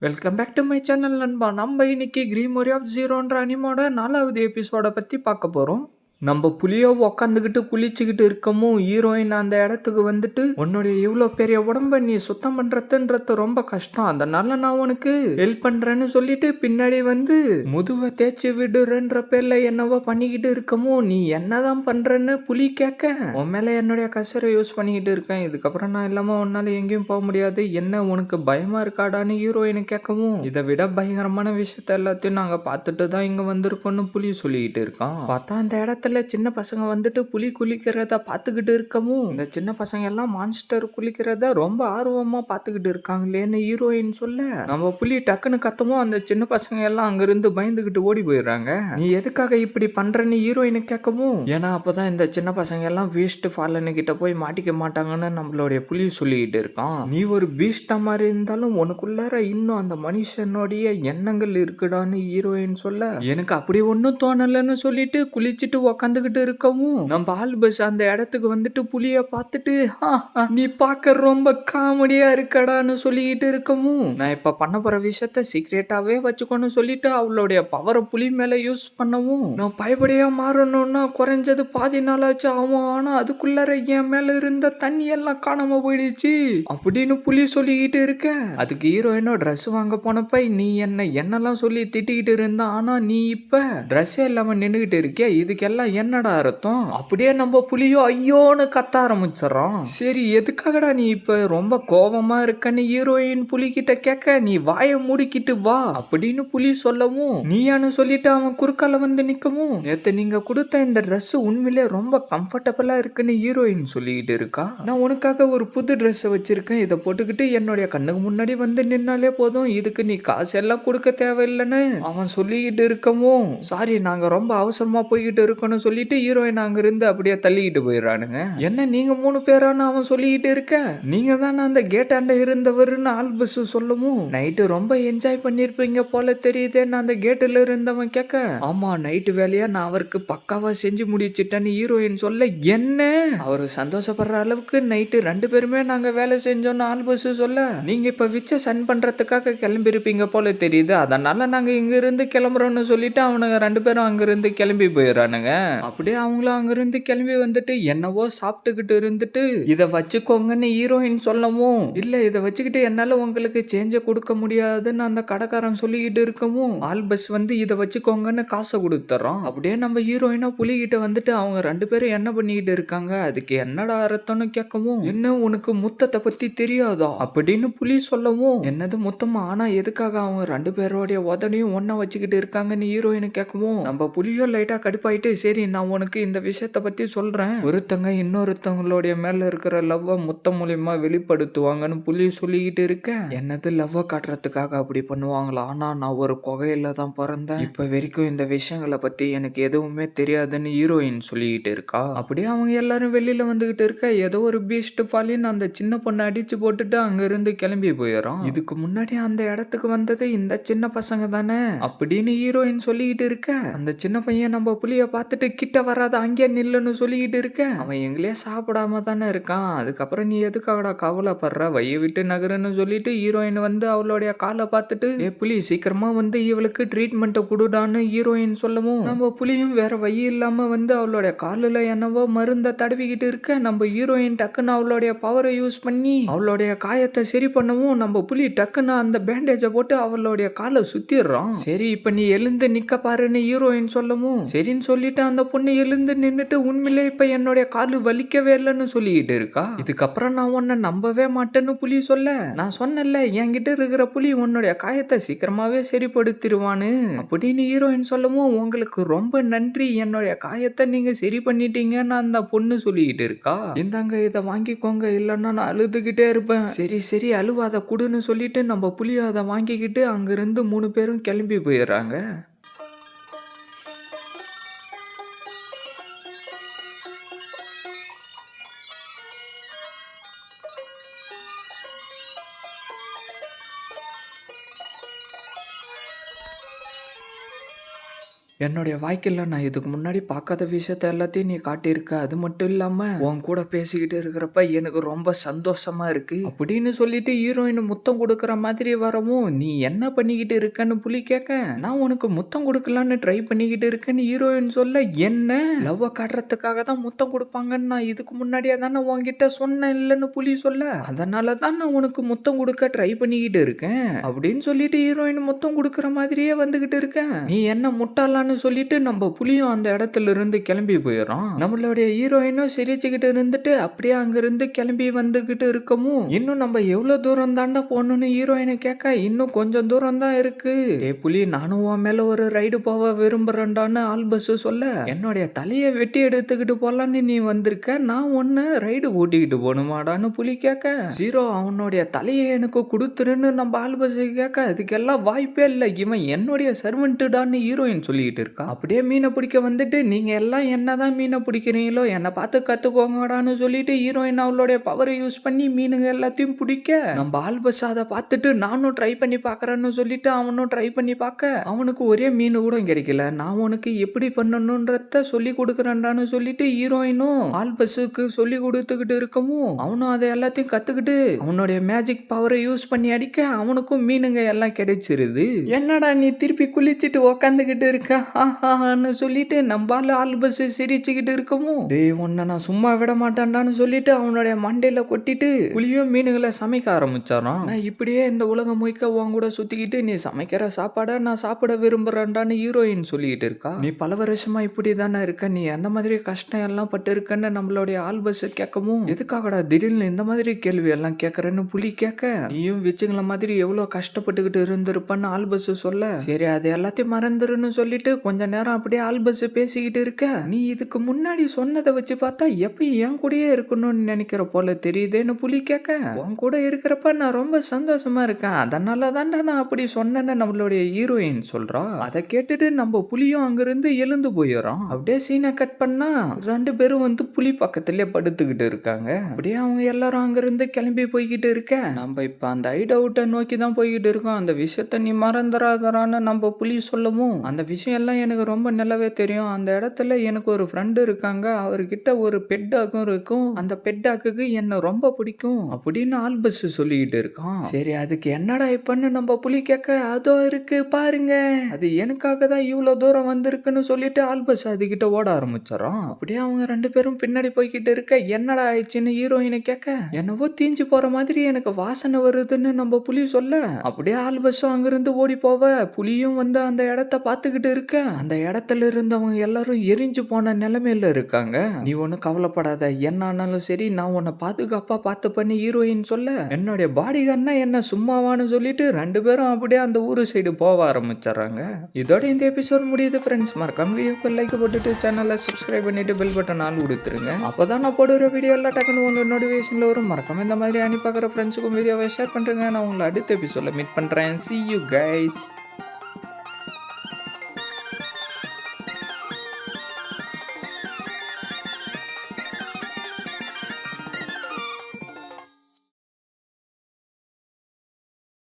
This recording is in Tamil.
Welcome back to my channel நண்பா. நம்ம இன்னைக்கு கிரீமோரி ஆஃப் ஜீரோன்ற அனிமோட நாலாவது எபிசோடை பற்றி பார்க்க போகிறோம் நம்ம புலியோ உக்காந்துக்கிட்டு குளிச்சுக்கிட்டு இருக்கமோ ஹீரோயின் அந்த இடத்துக்கு வந்துட்டு உன்னுடைய இவ்வளோ பெரிய உடம்ப நீ சுத்தம் பண்ணுறதுன்றது ரொம்ப கஷ்டம். அதனால நான் உனக்கு ஹெல்ப் பண்ணுறேன்னு சொல்லிட்டு பின்னாடி வந்து முதுவை தேய்ச்சி விடுறேன்ற பேர்ல என்னவோ பண்ணிக்கிட்டு இருக்கமோ நீ என்னதான் பண்றேன்னு புலி கேட்க. உன் மேல என்னுடைய கசரை யூஸ் பண்ணிக்கிட்டு இருக்கேன். இதுக்கப்புறம் நான் இல்லாம உன்னால எங்கேயும் போக முடியாது. என்ன உனக்கு பயமா இருக்காடான்னு ஹீரோயினு கேட்கவும் இதை விட பயங்கரமான விஷயத்த எல்லாத்தையும் நாங்க பார்த்துட்டு தான் இங்க வந்திருக்கோம்னு புலி சொல்லிக்கிட்டு இருக்கான். பார்த்தா அந்த இடத்துல சின்ன பசங்க வந்துட்டு புலி குளிக்கிறத பார்த்துக்கிட்டு இருக்கவும் இந்த சின்ன பசங்க எல்லாம் மான்ஸ்டர் குளிக்கிறத ரொம்ப ஆர்வமாக பார்த்துக்கிட்டு இருக்காங்களேன்னு ஹீரோயின் சொல்ல? நம்ம புலி டக்குன்னு கத்தவும் அந்த சின்ன பசங்க எல்லாம் அங்கிருந்து பயந்துகிட்டு ஓடி போயிடுறாங்க. நீ எதுக்காக இப்படி பண்ணுறன்னு ஹீரோயினு கேட்கவும் ஏன்னா அப்பதான் இந்த சின்ன பசங்க எல்லாம் பீஸ்ட் ஃபாலனு கிட்ட போய் மாட்டிக்க மாட்டாங்கன்னு நம்மளுடைய புலி சொல்லிக்கிட்டு இருக்கான். நீ ஒரு பீஸ்டா மாதிரி இருந்தாலும் உனக்குள்ளார இன்னும் அந்த மனுஷனுடைய எண்ணங்கள் இருக்குடான்னு ஹீரோயின் சொல்ல. எனக்கு அப்படி ஒன்றும் தோணலைன்னு சொல்லிட்டு குளிச்சுட்டு உக்காந்துக்கிட்டு இருக்கவும் நம்ம ஆல்பஸ் அந்த இடத்துக்கு வந்துட்டு புலிய பார்த்துட்டு "ஹா, ஹா, நீ பார்க்க ரொம்ப காமெடியா இருக்கடான்னு சொல்லிக்கிட்டு இருக்கவும் நான் இப்ப பண்ண போற விஷயத்த சீக்ரெட்டாவே வச்சுக்கோன்னு சொல்லிட்டு அவளுடைய பவரை புலி மேல யூஸ் பண்ணவும் நான் பயப்படையா மாறணும்னா குறைஞ்சது பாதி நாளாச்சு ஆகும். ஆனா அதுக்குள்ளார என் மேல இருந்த தண்ணி எல்லாம் காணாம போயிடுச்சு. அப்படின்னு புலி சொல்லிக்கிட்டு இருக்க. அதுக்கு ஹீரோயினோ ட்ரெஸ் வாங்க போனப்ப நீ என்ன என்னெல்லாம் சொல்லி திட்டிக்கிட்டு இருந்த? ஆனா நீ இப்ப ட்ரெஸ்ஸே இல்லாம நின்னுகிட்டு இருக்கியா? இதுக்கெல்லாம் என்னடா அர்த்தம்? அப்படியே நம்ம புலியோ ஐயோன்னு கத்த ஆரம்பிச்சிடறோம் சரி எதுக்காகடா நீ இப்ப ரொம்ப கோபமா இருக்கன்னு ஹீரோயின் புலி கிட்ட கேட்க நீ வாயை மூடிக்கிட்டு வா அப்படின்னு புலி சொல்லவும் நீயானு சொல்லிட்டு அவன் குறுக்கால வந்து நிக்கவும் நேத்து நீங்க கொடுத்த இந்த ட்ரெஸ் உண்மையிலே ரொம்ப கம்ஃபர்டபுளா இருக்குன்னு ஹீரோயின் சொல்லிக்கிட்டு இருக்கா? நான் உனக்காக ஒரு புது ட்ரெஸ் வச்சிருக்கேன். இதை போட்டுக்கிட்டு என்னுடைய கண்ணுக்கு முன்னாடி வந்து நின்னாலே போதும். இதுக்கு நீ காசு எல்லாம் கொடுக்க தேவையில்லைன்னு அவன் சொல்லிக்கிட்டு இருக்கவும். சாரி நாங்க ரொம்ப அவசரமா போய்கிட்டு இருக்கணும். இருக்கோம்னு சொல்லிட்டு ஹீரோயின் அங்கேருந்து அப்படியே தள்ளிக்கிட்டு போயிடுறானுங்க. என்ன நீங்க மூணு பேரான்னு அவன் சொல்லிக்கிட்டு இருக்க? நீங்க தானே அந்த கேட்டாண்ட இருந்தவருன்னு ஆல்பஸ் சொல்லவும் நைட்டு ரொம்ப என்ஜாய் பண்ணிருப்பீங்க போல தெரியுதேன்னு அந்த கேட்டுல இருந்தவன் கேட்க ஆமா நைட்டு வேலையா நான் அவருக்கு பக்காவா செஞ்சு முடிச்சிட்டேன்னு ஹீரோயின் சொல்ல என்ன? அவர் சந்தோஷப்படுற அளவுக்கு நைட்டு ரெண்டு பேருமே நாங்க வேலை செஞ்சோம்னு ஆல்பஸ் சொல்ல நீங்க இப்ப விச்ச சன் பண்றதுக்காக கிளம்பிருப்பீங்க போல தெரியுது. அதனால நாங்க இங்க இருந்து கிளம்புறோம்னு சொல்லிட்டு அவனுங்க ரெண்டு பேரும் அங்கேருந்து கிளம்பி போயிடுறானுங்க. அப்படியே அவங்களும் அங்கிருந்து கிளம்பி வந்துட்டு என்னவோ சாப்பிட்டுக்கிட்டு இருந்துட்டு இதை வச்சுக்கோங்கன்னு ஹீரோயின் சொல்லவும் இல்ல இதை வச்சுக்கிட்டு என்னால உங்களுக்கு சேஞ்ச கொடுக்க முடியாதுன்னு அந்த கடைக்காரன் சொல்லிக்கிட்டு இருக்கவும் ஆல் பஸ் வந்து இதை வச்சுக்கோங்கன்னு காசை கொடுத்துறோம் அப்படியே நம்ம ஹீரோயினா புலிகிட்ட வந்துட்டு அவங்க ரெண்டு பேரும் என்ன பண்ணிக்கிட்டு இருக்காங்க? அதுக்கு என்னடா அர்த்தம்னு கேட்கவும் என்ன உனக்கு முத்தத்தை பத்தி தெரியாதா? அப்படின்னு புலி சொல்லவும் என்னது முத்தமா? ஆனா எதுக்காக அவங்க ரெண்டு பேரோடைய உதனையும் ஒன்னா வச்சுக்கிட்டு இருக்காங்கன்னு ஹீரோயினு கேட்கவும் நம்ம புலியோ லைட்டா கடுப்பாயிட்டு சரி நான் உனக்கு இந்த விஷயத்த பற்றி சொல்கிறேன் ஒருத்தங்க இன்னொருத்தவங்களுடைய மேலே இருக்கிற லவ்வை முத்தம் மூலியமா வெளிப்படுத்துவாங்கன்னு புலி சொல்லிக்கிட்டு இருக்கேன். என்னது லவ்வை காட்டுறதுக்காக அப்படி பண்ணுவாங்களா? ஆனால் நான் ஒரு குகையில தான் பிறந்தேன். இப்போ வரைக்கும் இந்த விஷயங்களை பற்றி எனக்கு எதுவுமே தெரியாதுன்னு ஹீரோயின் சொல்லிக்கிட்டு இருக்கா? அப்படியே அவங்க எல்லாரும் வெளியில் வந்துக்கிட்டு இருக்க ஏதோ ஒரு பீஸ்ட் ஃபாலின் அந்த சின்ன பொண்ணை அடித்து போட்டுட்டு அங்கேருந்து கிளம்பி போயிடும் இதுக்கு முன்னாடி அந்த இடத்துக்கு வந்தது இந்த சின்ன பசங்க தானே? அப்படின்னு ஹீரோயின் சொல்லிக்கிட்டு இருக்க. அந்த சின்ன பையன் நம்ம புளியை பார்த்துட்டு கிட்ட வராத அங்கே நில்லுன்னு சொல்லிக்கிட்டு இருக்கேன் அவன் எங்களே சாப்பிடாம தானே இருக்கான். அதுக்கப்புறம் நீ எதுக்காகடா கவலைப்படுற? வைய விட்டு நகருன்னு சொல்லிட்டு ஹீரோயின் வந்து அவளுடைய காலை பார்த்துட்டு ஏ புலி சீக்கிரமா வந்து இவளுக்கு ட்ரீட்மெண்ட்டை கொடுடான்னு ஹீரோயின் சொல்லவும் நம்ம புலியும் வேற வழி இல்லாம வந்து அவளுடைய காலில் என்னவோ மருந்தை தடவிக்கிட்டு இருக்க. நம்ம ஹீரோயின் டக்குன்னு அவளுடைய பவரை யூஸ் பண்ணி அவளுடைய காயத்தை சரி பண்ணவும் நம்ம புலி டக்குன்னு அந்த பேண்டேஜை போட்டு அவளுடைய காலை சுத்திடுறோம் சரி இப்ப நீ எழுந்து நிக்க பாருன்னு ஹீரோயின் சொல்லவும் சரின்னு சொல்லிட்டு அந்த பொண்ணு எழுந்து நின்றுட்டு உண்மையிலே இப்போ என்னுடைய காலு வலிக்கவே இல்லைன்னு சொல்லிக்கிட்டு இருக்கா? இதுக்கப்புறம் நான் உன்னை நம்பவே மாட்டேன்னு புலி சொல்ல. நான் சொன்னேன்ல என்கிட்ட இருக்கிற புலி உன்னுடைய காயத்தை சீக்கிரமாவே சரிப்படுத்திடுவான்னு. அப்படின்னு ஹீரோயின் சொல்லவும் உங்களுக்கு ரொம்ப நன்றி. என்னுடைய காயத்தை நீங்க சரி பண்ணிட்டீங்கன்னு அந்த பொண்ணு சொல்லிக்கிட்டு இருக்கா? இந்தாங்க இதை வாங்கிக்கோங்க. இல்லைன்னா நான் அழுதுகிட்டே இருப்பேன். சரி சரி. அழுவாத குடுன்னு சொல்லிட்டு நம்ம புலி அதை வாங்கிக்கிட்டு அங்கிருந்து மூணு பேரும் கிளம்பி போயிடுறாங்க. என்னுடைய வாய்க்கில் நான் இதுக்கு முன்னாடி பார்க்காத விஷயத்த எல்லாத்தையும் நீ காட்டியிருக்க. அது மட்டும் இல்லாமல் உன் கூட பேசிக்கிட்டு இருக்கிறப்ப எனக்கு ரொம்ப சந்தோஷமா இருக்கு. அப்படின்னு சொல்லிட்டு ஹீரோயின் முத்தம் கொடுக்குற மாதிரி வரவும் நீ என்ன பண்ணிக்கிட்டு இருக்கன்னு புலி கேட்க நான் உனக்கு முத்தம் கொடுக்கலான்னு ட்ரை பண்ணிக்கிட்டு இருக்கேன்னு ஹீரோயின் சொல்ல என்ன? லவ்வை காட்டுறதுக்காக தான் முத்தம் கொடுப்பாங்கன்னு நான் இதுக்கு முன்னாடியே தானே உன்கிட்ட சொன்னேன் இல்லைன்னு புலி சொல்ல. அதனால தான் நான் உனக்கு முத்தம் கொடுக்க ட்ரை பண்ணிக்கிட்டு இருக்கேன். அப்படின்னு சொல்லிட்டு ஹீரோயின் முத்தம் கொடுக்குற மாதிரியே வந்துகிட்டு இருக்கேன் நீ என்ன முட்டாளான்னு சொல்லிட்டு நம்ம புலியும் அந்த இடத்துல இருந்து கிளம்பி போயிடும் நம்மளுடைய ஹீரோயினும் சிரிச்சுக்கிட்டு இருந்துட்டு அப்படியே அங்கிருந்து கிளம்பி வந்துகிட்டு இருக்கமும் இன்னும் நம்ம எவ்வளவு தூரம் தாண்டா போகணும்னு ஹீரோயினை கேட்க இன்னும் கொஞ்சம் தூரம் தான் இருக்கு. ஏ புலி நானும் உன் மேல ஒரு ரைடு போக விரும்புறேன்டான்னு ஆல்பஸ் சொல்ல என்னுடைய தலையை வெட்டி எடுத்துக்கிட்டு போலான்னு நீ வந்திருக்க? நான் ஒன்னு ரைடு ஓட்டிக்கிட்டு போகணுமாடான்னு புலி கேட்க. ஜீரோ அவனுடைய தலையை எனக்கு கொடுத்துருன்னு நம்ம ஆல்பஸ் கேட்க அதுக்கெல்லாம் வாய்ப்பே இல்லை. இவன் என்னுடைய சர்வெண்ட்டுடான்னு ஹீரோயின் சொல்லிக்கிட்டு இருக்கா? அப்படியே மீனை பிடிக்க வந்துட்டு நீங்கள் எல்லாம் என்னதான் மீனை பிடிக்கிறீங்களோ என்னை பார்த்து கற்றுக்கோங்கடான்னு சொல்லிட்டு ஹீரோயின் அவளுடைய பவரை யூஸ் பண்ணி மீனுங்க எல்லாத்தையும் பிடிக்க. நம்ம ஆல்பஸ் அதை பார்த்துட்டு நானும் ட்ரை பண்ணி பார்க்குறேன்னு சொல்லிட்டு அவனும் ட்ரை பண்ணி பார்க்க. அவனுக்கு ஒரே மீன் கூட கிடைக்கல. நான் உனக்கு எப்படி பண்ணணுன்றத சொல்லி கொடுக்குறேன்டான்னு சொல்லிட்டு ஹீரோயினும் ஆல்பஸுக்கு சொல்லி கொடுத்துக்கிட்டு இருக்கவும் அவனும் அதை எல்லாத்தையும் கற்றுக்கிட்டு அவனுடைய மேஜிக் பவரை யூஸ் பண்ணி அடிக்க அவனுக்கும் மீனுங்க எல்லாம் கிடைச்சிருது. என்னடா நீ திருப்பி குளிச்சுட்டு உக்காந்துக்கிட்டு இருக்க? ஆஹான்னு சொல்லிட்டு நம்பால ஆல்பஸ் சிரிச்சுக்கிட்டு இருக்கவும் டேய் உன்னை நான் சும்மா விட மாட்டேன்டான்னு சொல்லிட்டு அவனுடைய மண்டையில கொட்டிட்டு புளியும் மீனுகளை சமைக்க ஆரம்பிச்சாராம் நான் இப்படியே இந்த உலகம் முய்க்க உன் கூட சுத்திக்கிட்டு நீ சமைக்கிற சாப்பாடை நான் சாப்பிட விரும்புறேன்டான்னு ஹீரோயின் சொல்லிக்கிட்டு இருக்கா? நீ பல வருஷமா இப்படி தானே இருக்க? நீ அந்த மாதிரி கஷ்டம் எல்லாம் பட்டு இருக்கன்னு நம்மளுடைய ஆல்பஸ் கேட்கவும் எதுக்காகடா திடீர்னு இந்த மாதிரி கேள்வி எல்லாம் கேட்கறேன்னு புலி கேட்க? நீயும் வச்சுங்கள மாதிரி எவ்வளவு கஷ்டப்பட்டுக்கிட்டு இருந்திருப்பன்னு ஆல்பஸ் சொல்ல? சரி அது எல்லாத்தையும் மறந்துருன்னு சொல்லிட்டு கொஞ்ச நேரம் அப்படியே ஆல்பஸ் பேசிக்கிட்டு இருக்க? நீ இதுக்கு முன்னாடி சொன்னதை வச்சு பார்த்தா எப்பயும் என் கூடயே இருக்கணும்னு நினைக்கிற போல தெரியுதேன்னு புலி கேட்க. உன் கூட இருக்கிறப்ப நான் ரொம்ப சந்தோஷமா இருக்கேன். அதனால தான்டா நான் அப்படி சொன்னேன்னு நம்மளுடைய ஹீரோயின் சொல்றா. அதை கேட்டுட்டு நம்ம புலியும் அங்கிருந்து எழுந்து போயிடும் அப்படியே சீனை கட் பண்ணா ரெண்டு பேரும் வந்து புலி பக்கத்துலயே படுத்துக்கிட்டு இருக்காங்க. அப்படியே அவங்க எல்லாரும் அங்கிருந்து கிளம்பி போய்கிட்டு இருக்க. நம்ம இப்ப அந்த ஐட் அவுட்டை நோக்கி தான் போய்கிட்டு இருக்கோம். அந்த விஷயத்த நீ மறந்துடாதரான்னு நம்ம புலி சொல்லவும் அந்த விஷயம் எல்லாம் எனக்கு ரொம்ப நல்லாவே தெரியும். அந்த இடத்துல எனக்கு ஒரு ஃப்ரெண்டு இருக்காங்க. அவர்கிட்ட ஒரு பெட் டாக்கும் இருக்கும். அந்த பெட் டாக்குக்கு என்ன ரொம்ப பிடிக்கும் அப்படின்னு ஆல்பஸ் சொல்லிக்கிட்டு இருக்கான். சரி அதுக்கு என்னடா இப்பன்னு நம்ம புலி கேட்க அதோ இருக்கு பாருங்க. அது எனக்காக தான் இவ்வளவு தூரம் வந்திருக்குன்னு சொல்லிட்டு ஆல்பஸ் அதுகிட்ட ஓட ஆரம்பிச்சிடறான். அப்படியே அவங்க ரெண்டு பேரும் பின்னாடி போய்கிட்டு இருக்க என்னடா ஆயிடுச்சுன்னு ஹீரோயினை கேட்க? என்னவோ தீஞ்சு போற மாதிரி எனக்கு வாசனை வருதுன்னு நம்ம புலி சொல்ல? அப்படியே ஆல்பஸும் அங்கிருந்து ஓடி போவ. புலியும் வந்து அந்த இடத்த பார்த்துக்கிட்டு இருக்க அந்த இடத்துல இருந்தவங்க எல்லாரும் எரிஞ்சு போன நிலைமையில இருக்காங்க. நீ ஒன்றும் கவலைப்படாத. என்ன ஆனாலும் சரி நான் உன்னை பாதுகாப்பா பார்த்து பண்ணி ஹீரோயின் சொல்ல. என்னுடைய பாடி கண்ணா என்ன? சும்மாவான்னு சொல்லிட்டு ரெண்டு பேரும் அப்படியே அந்த ஊரு சைடு போக ஆரம்பிச்சிடுறாங்க. இதோட இந்த எபிசோட் முடியுது ஃப்ரெண்ட்ஸ் மறக்காம வீடியோக்கு லைக் போட்டுட்டு சேனலை சப்ஸ்கிரைப் பண்ணிட்டு பெல் பட்டன் ஆள் கொடுத்துருங்க அப்பதான் நான் போடுற வீடியோ எல்லாம் டக்குன்னு உங்களுக்கு நோட்டிஃபிகேஷன்ல வரும். மறக்காம இந்த மாதிரி அனுப்பி பார்க்குற ஃப்ரெண்ட்ஸுக்கும் வீடியோவை ஷேர் பண்ணுறேங்க நான் உங்களை அடுத்த எபிசோட மீட் பண்ணுறேன் சி யூ கைஸ்